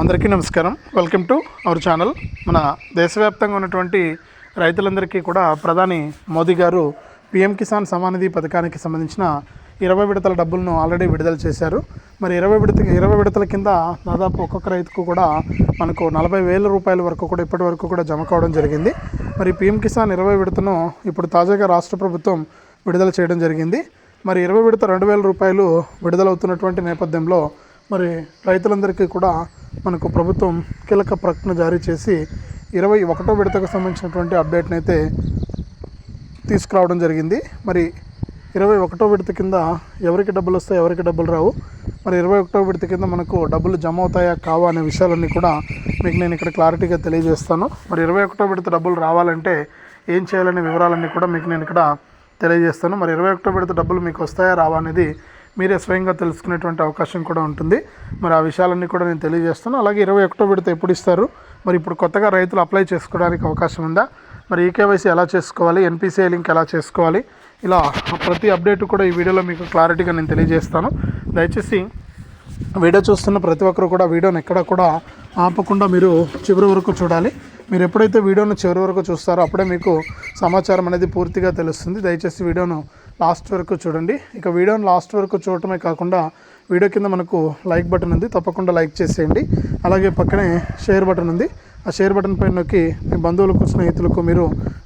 అందరికీ నమస్కారం. Welcome to our channel మన దేశవ్యాప్తంగా ఉన్నటువంటి రైతులందరికీ కూడా ప్రధాని మోదీ గారు పిఎం కిసాన్ సమానిధి పథకానికి సంబంధించిన ఇరవై విడతల డబ్బులను ఆల్రెడీ విడుదల చేశారు. మరి ఇరవై విడత ఇరవై విడతల కింద దాదాపు ఒక్కొక్క రైతుకు కూడా మనకు నలభై వేల రూపాయల వరకు కూడా ఇప్పటి వరకు కూడా జమ కావడం జరిగింది. మరి పిఎం కిసాన్ ఇరవై విడతను ఇప్పుడు తాజాగా రాష్ట్ర ప్రభుత్వం విడుదల చేయడం జరిగింది. మరి ఇరవై విడత రెండు వేల రూపాయలు విడుదలవుతున్నటువంటి నేపథ్యంలో మరి రైతులందరికీ కూడా మనకు ప్రభుత్వం కీలక ప్రకటన జారీ చేసి ఇరవై ఒకటో విడతకు సంబంధించినటువంటి అప్డేట్ని అయితే తీసుకురావడం జరిగింది. మరి ఇరవై ఒకటో విడత కింద ఎవరికి డబ్బులు వస్తాయి ఎవరికి డబ్బులు రావు. మరి ఇరవై ఒకటో విడత కింద మనకు డబ్బులు జమ అవుతాయా కావా అనే విషయాలన్నీ కూడా మీకు నేను ఇక్కడ క్లారిటీగా తెలియజేస్తాను. మరి ఇరవై ఒకటో విడత డబ్బులు రావాలంటే ఏం చేయాలనే వివరాలన్నీ కూడా మీకు నేను ఇక్కడ తెలియజేస్తాను. మరి ఇరవై ఒకటో విడత డబ్బులు మీకు వస్తాయా రావా అనేది మీరే స్వయంగా తెలుసుకునేటువంటి అవకాశం కూడా ఉంటుంది. మరి ఆ విషయాలన్నీ కూడా నేను తెలియజేస్తాను. అలాగే ఇరవై ఒకటో విడత ఎప్పుడు ఇస్తారు? మరి ఇప్పుడు కొత్తగా రైతులు అప్లై చేసుకోవడానికి అవకాశం ఉందా? మరి ఈకేవైసీ ఎలా చేసుకోవాలి? ఎన్పిసిఐ లింక్ ఎలా చేసుకోవాలి? ఇలా ప్రతి అప్డేట్ కూడా ఈ వీడియోలో మీకు క్లారిటీగా నేను తెలియజేస్తాను. దయచేసి వీడియో చూస్తున్న ప్రతి ఒక్కరు కూడా వీడియోని ఎక్కడ కూడా ఆపకుండా మీరు చివరి వరకు చూడాలి. మీరు ఎప్పుడైతే వీడియోను చివరి వరకు చూస్తారో అప్పుడే మీకు సమాచారం అనేది పూర్తిగా తెలుస్తుంది. దయచేసి వీడియోను లాస్ట్ వరకు చూడండి. ఇక వీడియోను లాస్ట్ వరకు చూడటమే కాకుండా వీడియో కింద మనకు లైక్ బటన్ ఉంది. తప్పకుండా లైక్ చేసేయండి. అలాగే పక్కనే షేర్ బటన్ ఉంది. ఆ షేర్ బటన్ పైన నొక్కి మీ బంధువులకు స్నేహితులకు మీరు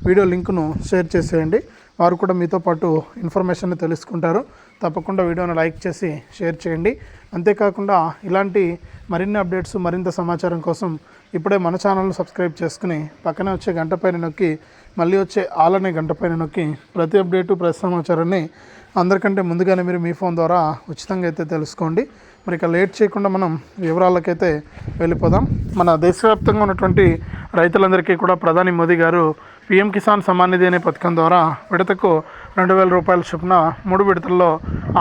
వీడియో లింక్ను షేర్ చేసేయండి. వారు కూడా మీతో పాటు ఇన్ఫర్మేషన్ తెలుసుకుంటారు. తప్పకుండా వీడియోను లైక్ చేసి షేర్ చేయండి. అంతేకాకుండా ఇలాంటి మరిన్ని అప్డేట్స్ మరింత సమాచారం కోసం ఇప్పుడే మన ఛానల్ను సబ్స్క్రైబ్ చేసుకుని పక్కనే వచ్చే గంట పైన నొక్కి మళ్ళీ వచ్చే ఆలనే గంట పైన నొక్కి ప్రతి అప్డేటు ప్రతి సమాచారాన్ని అందరికంటే ముందుగానే మీరు మీ ఫోన్ ద్వారా ఉచితంగా అయితే తెలుసుకోండి. మరి ఇక లేట్ చేయకుండా మనం వివరాలకైతే వెళ్ళిపోదాం. మన దేశవ్యాప్తంగా ఉన్నటువంటి రైతులందరికీ కూడా ప్రధాని మోదీ గారు పిఎం కిసాన్ సమ్మాన్ నిధి అనే పథకం ద్వారా విడతకు రెండు వేల రూపాయల చొప్పున మూడు విడతల్లో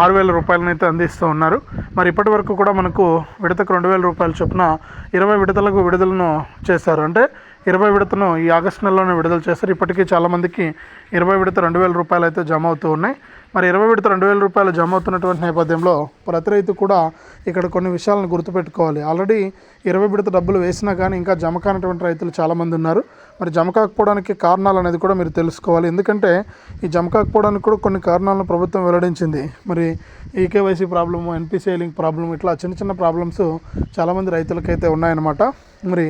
ఆరు వేల రూపాయలను అయితే అందిస్తూ ఉన్నారు. మరి ఇప్పటి వరకు కూడా మనకు విడతకు రెండు వేల రూపాయల చొప్పున ఇరవై విడతలకు విడుదలను చేశారు. అంటే ఇరవై విడతను ఈ ఆగస్టు నెలలోనే విడుదల చేశారు. ఇప్పటికీ చాలామందికి ఇరవై విడత రెండు వేల రూపాయలు అయితే జమ అవుతూ ఉన్నాయి. మరి ఇరవై విడత రెండు వేల రూపాయలు జమ అవుతున్నటువంటి నేపథ్యంలో ప్రతి రైతు కూడా ఇక్కడ కొన్ని విషయాలను గుర్తుపెట్టుకోవాలి. ఆల్రెడీ ఇరవై విడత డబ్బులు వేసినా కానీ ఇంకా జమ కానటువంటి రైతులు చాలామంది ఉన్నారు. మరి జమ కాకపోవడానికి కారణాలు అనేది కూడా మీరు తెలుసుకోవాలి. ఎందుకంటే ఈ జమ కాకపోవడానికి కూడా కొన్ని కారణాలను ప్రభుత్వం వెల్లడించింది. మరి eKYC problem NPCI link problem ఇట్లా చిన్న చిన్న ప్రాబ్లమ్స్ చాలామంది రైతులకైతే ఉన్నాయన్నమాట. మరి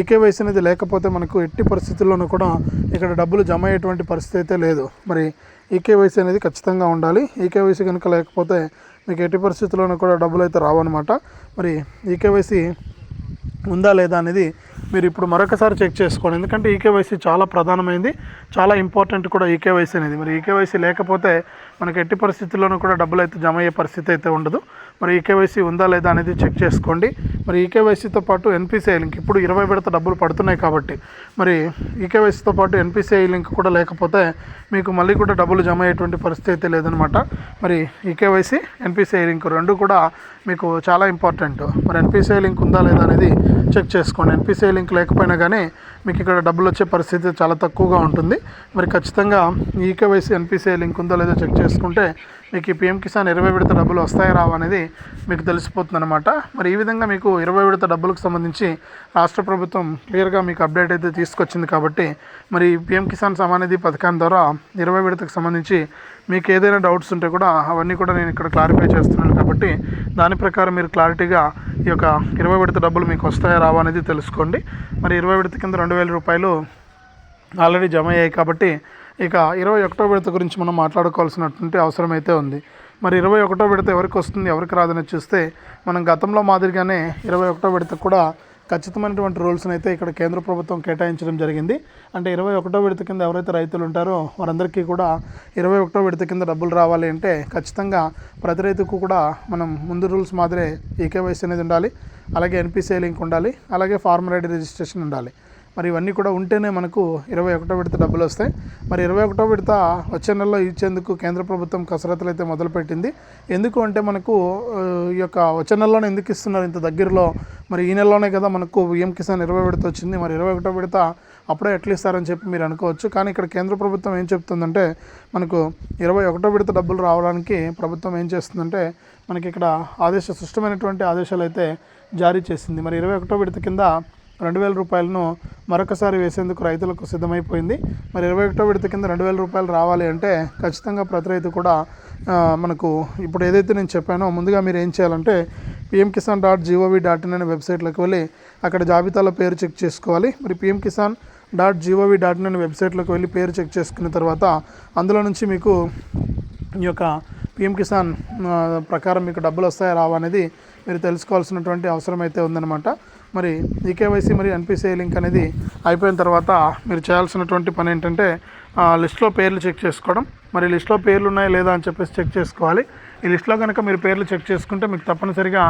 ఈకేవైసీ అనేది లేకపోతే మనకు ఎట్టి పరిస్థితుల్లోనూ కూడా ఇక్కడ డబ్బులు జమ అయ్యేటువంటి పరిస్థితి అయితే లేదు. మరి ఈకేవైసీ అనేది ఖచ్చితంగా ఉండాలి. ఈకేవైసీ కనుక లేకపోతే మీకు ఎట్టి పరిస్థితుల్లోనూ కూడా డబ్బులు అయితే రావన్నమాట. మరి ఈకేవైసీ ఉందా లేదా అనేది మీరు ఇప్పుడు మరొకసారి చెక్ చేసుకోండి. ఎందుకంటే ఈకేవైసీ చాలా ప్రధానమైంది. చాలా ఇంపార్టెంట్ కూడా ఈకేవైసీ అనేది. మరి ఈకేవైసీ లేకపోతే మనకి ఎట్టి పరిస్థితుల్లోనూ కూడా డబ్బులు అయితే జమ అయ్యే పరిస్థితి అయితే ఉండదు. మరి ఈకేవైసీ ఉందా లేదా అనేది చెక్ చేసుకోండి. మరి ఈకేవైసీతో పాటు ఎన్పిసిఐ లింక్ ఇప్పుడు ఇరవై విడత డబ్బులు పడుతున్నాయి కాబట్టి మరి ఈకేవైసీతో పాటు ఎన్పిసిఐ లింక్ కూడా లేకపోతే మీకు మళ్ళీ కూడా డబ్బులు జమ అయ్యేటువంటి పరిస్థితి అయితే లేదనమాట మరి ఈకేవైసీ ఎన్పిసిఐ లింక్ రెండు కూడా మీకు చాలా ఇంపార్టెంట్. మరి ఎన్పిసిఐ లింక్ ఉందా లేదా అనేది చెక్ చేసుకోండి. ఎన్పిసిఐ లింక్ లేకపోయినా కానీ మీకు ఇక్కడ డబ్బులు వచ్చే పరిస్థితి చాలా తక్కువగా ఉంటుంది. మరి ఖచ్చితంగా ఈకేవైసీ ఎన్పిసిఐ లింక్ ఉందో లేదో చెక్ చేసుకుంటే మీకు ఈ పిఎం కిసాన్ ఇరవై విడత డబ్బులు వస్తాయా రావా అనేది మీకు తెలిసిపోతుంది అనమాట మరి ఈ విధంగా మీకు ఇరవై విడత డబ్బులకు సంబంధించి రాష్ట్ర ప్రభుత్వం క్లియర్గా మీకు అప్డేట్ అయితే తీసుకొచ్చింది కాబట్టి మరి పిఎం కిసాన్ సమానిధి పథకం ద్వారా ఇరవై విడతకు సంబంధించి మీకు ఏదైనా డౌట్స్ ఉంటే కూడా అవన్నీ కూడా నేను ఇక్కడ క్లారిఫై చేస్తున్నాను కాబట్టి దాని ప్రకారం మీరు క్లారిటీగా ఈ యొక్క ఇరవై విడత డబ్బులు మీకు వస్తాయా రావా అనేది తెలుసుకోండి. మరి ఇరవై విడత కింద రెండు వేల రూపాయలు ఆల్రెడీ జమ అయ్యాయి కాబట్టి ఇక ఇరవై ఒకటో విడత గురించి మనం మాట్లాడుకోవాల్సినటువంటి అవసరం అయితే ఉంది. మరి ఇరవై ఒకటో విడత ఎవరికి వస్తుంది ఎవరికి రాదని చూస్తే మనం గతంలో మాదిరిగానే ఇరవై ఒకటో విడత కూడా ఖచ్చితమైనటువంటి రూల్స్ని అయితే ఇక్కడ కేంద్ర ప్రభుత్వం కేటాయించడం జరిగింది. అంటే ఇరవై ఒకటో విడత కింద ఎవరైతే రైతులు ఉంటారో వారందరికీ కూడా ఇరవై ఒకటో విడత కింద డబ్బులు రావాలి అంటే ఖచ్చితంగా ప్రతి రైతుకు కూడా మనం ముందు రూల్స్ మాదిరే ఈకేవైసీ అనేది ఉండాలి. అలాగే ఎన్పిసిఐ లింక్ ఉండాలి. అలాగే ఫార్మర్ ఐడి రిజిస్ట్రేషన్ ఉండాలి. మరి ఇవన్నీ కూడా ఉంటేనే మనకు ఇరవై ఒకటో విడత డబ్బులు వస్తాయి. మరి ఇరవై ఒకటో విడత వచ్చే నెలలో ఇచ్చేందుకు కేంద్ర ప్రభుత్వం కసరత్తులు అయితే మొదలుపెట్టింది. ఎందుకు అంటే మనకు ఈ యొక్క వచ్చే నెలలోనే ఎందుకు ఇస్తున్నారు ఇంత దగ్గరలో? మరి ఈ నెలలోనే కదా మనకు పిఎం కిసాన్ ఇరవై విడత వచ్చింది. మరి ఇరవై ఒకటో విడత అప్పుడే ఎట్లా ఇస్తారని చెప్పి మీరు అనుకోవచ్చు. కానీ ఇక్కడ కేంద్ర ప్రభుత్వం ఏం చెప్తుందంటే మనకు ఇరవై ఒకటో విడత డబ్బులు రావడానికి ప్రభుత్వం ఏం చేస్తుందంటే మనకి ఇక్కడ ఆదేశ స్పష్టమైనటువంటి ఆదేశాలు అయితే జారీ చేసింది. మరి ఇరవై ఒకటో విడత కింద రెండు వేల రూపాయలను మరొకసారి వేసేందుకు రైతులకు సిద్ధమైపోయింది. మరి ఇరవై ఒకటో విడత కింద రెండు వేల రూపాయలు రావాలి అంటే ఖచ్చితంగా ప్రతి రైతు కూడా మనకు ఇప్పుడు ఏదైతే నేను చెప్పానో ముందుగా మీరు ఏం చేయాలంటే PM Kisan dot G O V dot in అనే వెబ్సైట్లోకి వెళ్ళి అక్కడ జాబితాలో పేరు చెక్ చేసుకోవాలి. మరి PM Kisan dot G O V dot in అనే వెబ్సైట్లోకి వెళ్ళి పేరు చెక్ చేసుకున్న తర్వాత అందులో నుంచి మీకు ఈ యొక్క పిఎం కిసాన్ ప్రకారం మీకు డబ్బులు వస్తాయా రావా అనేది మీరు తెలుసుకోవాల్సినటువంటి అవసరం అయితే ఉందన్నమాట. మరి ఈకేవైసీ మరి ఎన్పిసిఐ లింక్ అనేది అయిపోయిన తర్వాత మీరు చేయాల్సినటువంటి పని ఏంటంటే లిస్ట్లో పేర్లు చెక్ చేసుకోవడం. మరి లిస్ట్లో పేర్లు ఉన్నాయా లేదా అని చెప్పేసి చెక్ చేసుకోవాలి. ఈ లిస్ట్లో కనుక మీరు పేర్లు చెక్ చేసుకుంటే మీకు తప్పనిసరిగా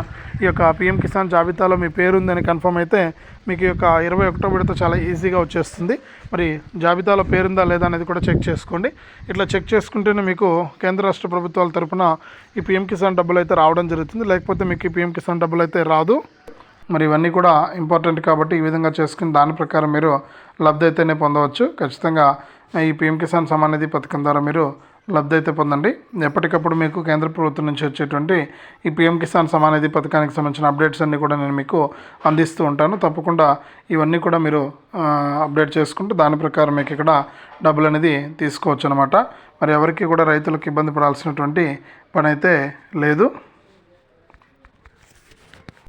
ఈ యొక్క పిఎం కిసాన్ జాబితాలో మీ పేరు ఉందని కన్ఫర్మ్ అయితే మీకు ఈ యొక్క ఇరవై ఒకటో విడత చాలా ఈజీగా వచ్చేస్తుంది. మరి జాబితాలో పేరుందా లేదా అనేది కూడా చెక్ చేసుకోండి. ఇట్లా చెక్ చేసుకుంటేనే మీకు కేంద్ర రాష్ట్ర ప్రభుత్వాల తరపున ఈ పిఎం కిసాన్ డబ్బులు అయితే రావడం జరుగుతుంది. లేకపోతే మీకు ఈ పిఎం కిసాన్ డబ్బులు అయితే రాదు. మరి ఇవన్నీ కూడా ఇంపార్టెంట్ కాబట్టి ఈ విధంగా చేసుకుని దాని ప్రకారం మీరు లబ్ధి అయితేనే పొందవచ్చు. ఖచ్చితంగా ఈ పిఎం కిసాన్ సమాన్ నిధి పథకం ద్వారా మీరు లబ్ధి అయితే పొందండి. ఎప్పటికప్పుడు మీకు కేంద్ర ప్రభుత్వం నుంచి వచ్చేటువంటి ఈ పిఎం కిసాన్ సమాన్ నిధి పథకానికి సంబంధించిన అప్డేట్స్ అన్నీ కూడా నేను మీకు అందిస్తూ ఉంటాను. తప్పకుండా ఇవన్నీ కూడా మీరు అప్డేట్ చేసుకుంటూ దాని ప్రకారం మీకు ఇక్కడ డబ్బులు అనేది తీసుకోవచ్చు అనమాట మరి ఎవరికి కూడా రైతులకు ఇబ్బంది పడాల్సినటువంటి పని అయితే లేదు.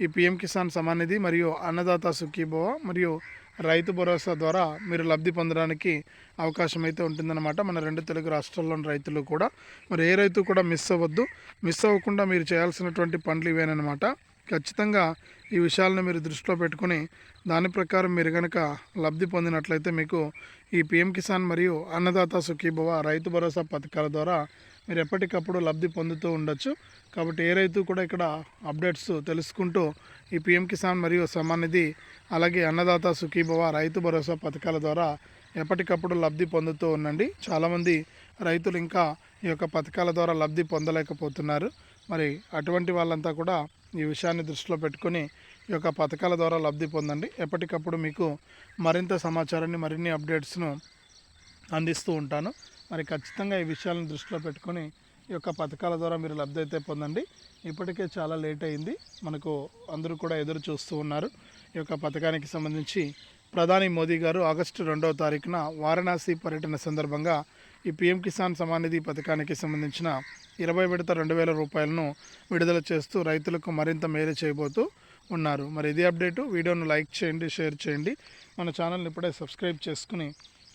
ఈ పిఎం కిసాన్ సమాన్ నిధి మరియు అన్నదాత సుఖీభవ మరియు రైతు భరోసా ద్వారా మీరు లబ్ధి పొందడానికి అవకాశం అయితే ఉంటుందన్నమాట. మన రెండు తెలుగు రాష్ట్రాల్లోని రైతులు కూడా. మరి ఏ రైతు కూడా మిస్ అవ్వద్దు. మిస్ అవ్వకుండా మీరు చేయాల్సినటువంటి పనులు ఇవేనమాట ఖచ్చితంగా ఈ విషయాలను మీరు దృష్టిలో పెట్టుకుని దాని ప్రకారం మీరు కనుక లబ్ధి పొందినట్లయితే మీకు ఈ పిఎం కిసాన్ మరియు అన్నదాత సుఖీభవ రైతు భరోసా పథకాల ద్వారా మీరు ఎప్పటికప్పుడు లబ్ధి పొందుతూ ఉండొచ్చు. కాబట్టి ఏ రైతు కూడా ఇక్కడ అప్డేట్స్ తెలుసుకుంటూ ఈ పిఎం కిసాన్ మరియు సమానిధి అలాగే అన్నదాత సుఖీభవ రైతు భరోసా పథకాల ద్వారా ఎప్పటికప్పుడు లబ్ధి పొందుతూ ఉండండి. చాలామంది రైతులు ఇంకా ఈ యొక్క పథకాల ద్వారా లబ్ధి పొందలేకపోతున్నారు. మరి అటువంటి వాళ్ళంతా కూడా ఈ విషయాన్ని దృష్టిలో పెట్టుకొని ఈ యొక్క పథకాల ద్వారా లబ్ధి పొందండి. ఎప్పటికప్పుడు మీకు మరింత సమాచారాన్ని మరిన్ని అప్డేట్స్ను అందిస్తూ ఉంటాను. మరి ఖచ్చితంగా ఈ విషయాలను దృష్టిలో పెట్టుకొని ఈ యొక్క పథకాల ద్వారా మీరు లబ్ధి అయితే పొందండి. ఇప్పటికే చాలా లేట్ అయింది. మనకు అందరూ కూడా ఎదురు చూస్తూ ఉన్నారు. ఈ యొక్క పథకానికి సంబంధించి ప్రధాని మోదీ గారు ఆగస్టు రెండవ తారీఖున వారణాసి పర్యటన సందర్భంగా ఈ పీఎం కిసాన్ సమానిధి పథకానికి సంబంధించిన ఇరవై విడత రెండు వేల రూపాయలను విడుదల చేస్తూ రైతులకు మరింత మేలు చేయబోతూ ఉన్నారు. మరి ఇది అప్డేటు. వీడియోను లైక్ చేయండి షేర్ చేయండి. మన ఛానల్ని ఇప్పుడే సబ్స్క్రైబ్ చేసుకుని